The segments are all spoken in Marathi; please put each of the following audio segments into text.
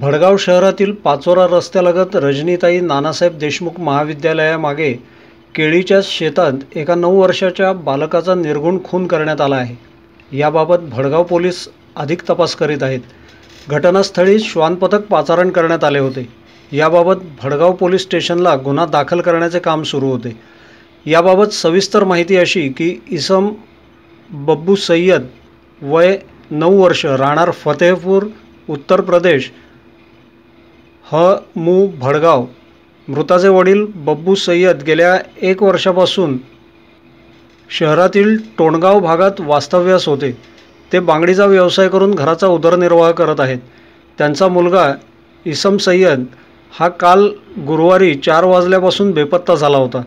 भडगाव शहरातील पाचोरा रस्त्यालगत रजनीताई नानासाहेब देशमुख महाविद्यालयामागे केळीच्या शेतात एका नऊ वर्षाच्या बालकाचा निर्गुण खून करण्यात आला आहे. याबाबत भडगाव पोलीस अधिक तपास करीत आहेत. घटनास्थळी श्वानपथक पाचारण करण्यात आले होते. याबाबत भडगाव पोलीस स्टेशनला गुन्हा दाखल करण्याचे काम सुरू होते. याबाबत सविस्तर माहिती अशी की इसम बब्बू सय्यद वय नऊ वर्ष राहणार फतेहपूर उत्तर प्रदेश ह मू भडगाव. मृताचे वडील बब्बू सय्यद गेल्या एक वर्षापासून शहरातील टोणगाव भागात वास्तव्यास होते. ते बांगडीचा व्यवसाय करून घराचा उदरनिर्वाह करत आहेत. त्यांचा मुलगा इसम सय्यद हा काल गुरुवारी चार वाजल्यापासून बेपत्ता झाला होता.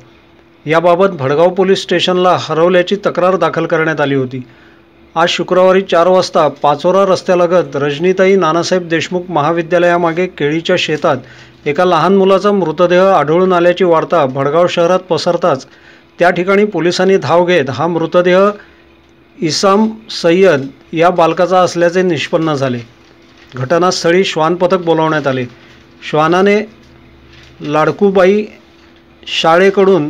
याबाबत भडगाव पोलीस स्टेशनला हरवल्याची तक्रार दाखल करण्यात आली होती. आज शुक्रवारी चार वाजता पाचोरा रस्त्यालगत रजनीताई नानासाहेब देशमुख महाविद्यालयामागे केळीच्या शेतात एका लहान मुलाचा मृतदेह आढळून आल्याची वार्ता भडगाव शहरात पसरताच त्या ठिकाणी पोलिसांनी धाव घेत हा मृतदेह इसाम सय्यद या बालकाचा असल्याचे निष्पन्न झाले. घटनास्थळी श्वान पथक बोलावण्यात आले. श्वानाने लाडकूबाई शाळेकडून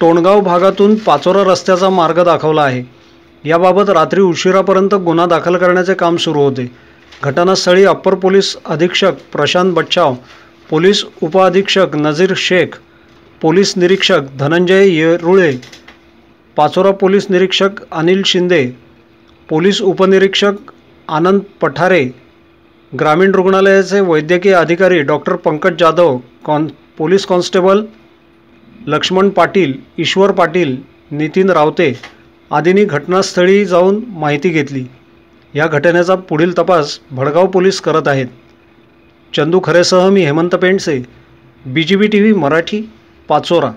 टोणगाव भागातून पाचोरा रस्त्याचा मार्ग दाखवला आहे. याबाबत रात्री उशिरापर्यंत गुन्हा दाखल करण्याचे काम सुरू होते. घटनास्थळी अप्पर पोलीस अधीक्षक प्रशांत बच्छाव पोलीस उपअधीक्षक नजीर शेख पोलीस निरीक्षक धनंजय येरुळे पाचोरा पोलीस निरीक्षक अनिल शिंदे पोलीस उपनिरीक्षक आनंद पठारे ग्रामीण रुग्णालयाचे वैद्यकीय अधिकारी doctor Pankaj Jadhav con police constable Laxman Patil Ishwar Patil Nitin Raote आदींनी घटनास्थळी जाऊन माहिती घेतली. या घटनेचा पुढील तपास भडगाव पोलीस करत आहेत. चंदू खरेसह मी Hemant Pendse B G B T V Marathi Pachora.